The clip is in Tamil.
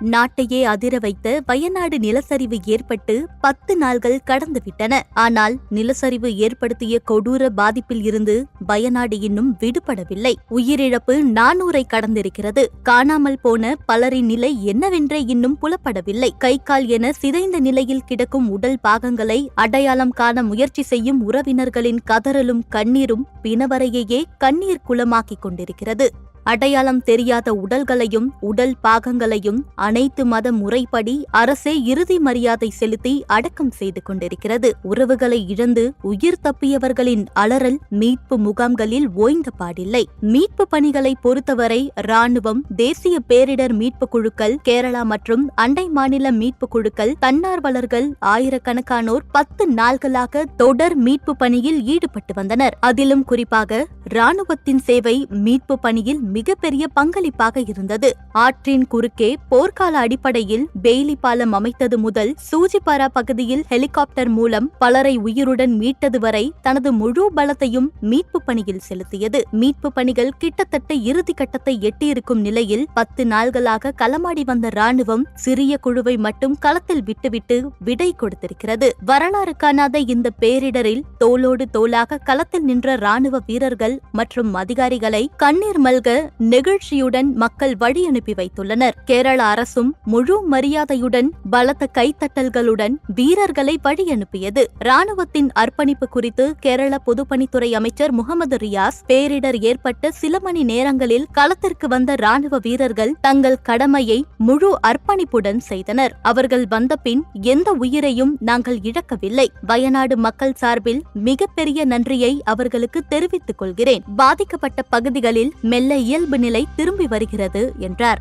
நாட்டையே அதிர வைத்த வயநாடு நிலச்சரிவு ஏற்பட்டு பத்து நாள்கள் கடந்துவிட்டன. ஆனால் நிலச்சரிவு ஏற்படுத்திய கொடூர பாதிப்பில் இருந்து வயநாடு இன்னும் விடுபடவில்லை. உயிரிழப்பு நானூரை கடந்திருக்கிறது. காணாமல் போன பலரின் நிலை என்னவென்றே இன்னும் புலப்படவில்லை. கை கால் என சிதைந்த நிலையில் கிடக்கும் உடல் பாகங்களை அடையாளம் காண முயற்சி செய்யும் உறவினர்களின் கதறலும் கண்ணீரும் பிணவரையையே கண்ணீர் குளமாக்கிக் கொண்டிருக்கிறது. அடையாளம் தெரியாத உடல்களையும் உடல் பாகங்களையும் அனைத்து மத முறைப்படி அரசே இறுதி மரியாதை செலுத்தி அடக்கம் செய்து கொண்டிருக்கிறது. உறவுகளை இழந்து உயிர் தப்பியவர்களின் அலறல் மீட்பு முகாம்களில் ஓய்ந்த பாடில்லை. மீட்பு பணிகளை பொறுத்தவரை ராணுவம் தேசிய பேரிடர் மீட்பு குழுக்கள் கேரளா மற்றும் அண்டை மாநில மீட்பு குழுக்கள் தன்னார்வலர்கள் ஆயிரக்கணக்கானோர் பத்து நாள்களாக தொடர் மீட்பு பணியில் ஈடுபட்டு வந்தனர். அதிலும் குறிப்பாக ராணுவத்தின் சேவை மீட்பு பணியில் மிகப்பெரிய பங்களிப்பாக இருந்தது. ஆற்றின் குறுக்கே போர்க்கால அடிப்படையில் பெய்லி பாலம் அமைத்தது முதல் சூஜிபாரா பகுதியில் ஹெலிகாப்டர் மூலம் பலரை உயிருடன் மீட்டது வரை தனது முழு பலத்தையும் மீட்பு பணியில் செலுத்தியது. மீட்பு பணிகள் கிட்டத்தட்ட இறுதி கட்டத்தை எட்டியிருக்கும் நிலையில் பத்து நாள்களாக களமாடி வந்த ராணுவம் சிறிய குழுவை மட்டும் களத்தில் விட்டுவிட்டு விடை கொடுத்திருக்கிறது. வரலாறு காணாத இந்த பேரிடரில் தோளோடு தோளாக களத்தில் நின்ற ராணுவ வீரர்கள் மற்றும் அதிகாரிகளை கண்ணீர் மல்க நெகிழ்ச்சியுடன் மக்கள் வழி அனுப்பி வைத்துள்ளனர். கேரள அரசும் முழு மரியாதையுடன் பலத்த கைத்தட்டல்களுடன் வீரர்களை வழி அனுப்பியது. ராணுவத்தின் அர்ப்பணிப்பு குறித்து கேரள பொதுப்பணித்துறை அமைச்சர் முகமது ரியாஸ் பேரிடர் ஏற்பட்ட சில மணி நேரங்களில் களத்திற்கு வந்த ராணுவ வீரர்கள் தங்கள் கடமையை முழு அர்ப்பணிப்புடன் செய்தனர். அவர்கள் வந்தபின் எந்த உயிரையும் நாங்கள் இழக்கவில்லை. வயநாடு மக்கள் சார்பில் மிகப்பெரிய நன்றியை அவர்களுக்கு தெரிவித்துக் கொள்கிறேன். பாதிக்கப்பட்ட பகுதிகளில் மெல்ல இயல்பு நிலை திரும்பி வருகிறது என்றார்.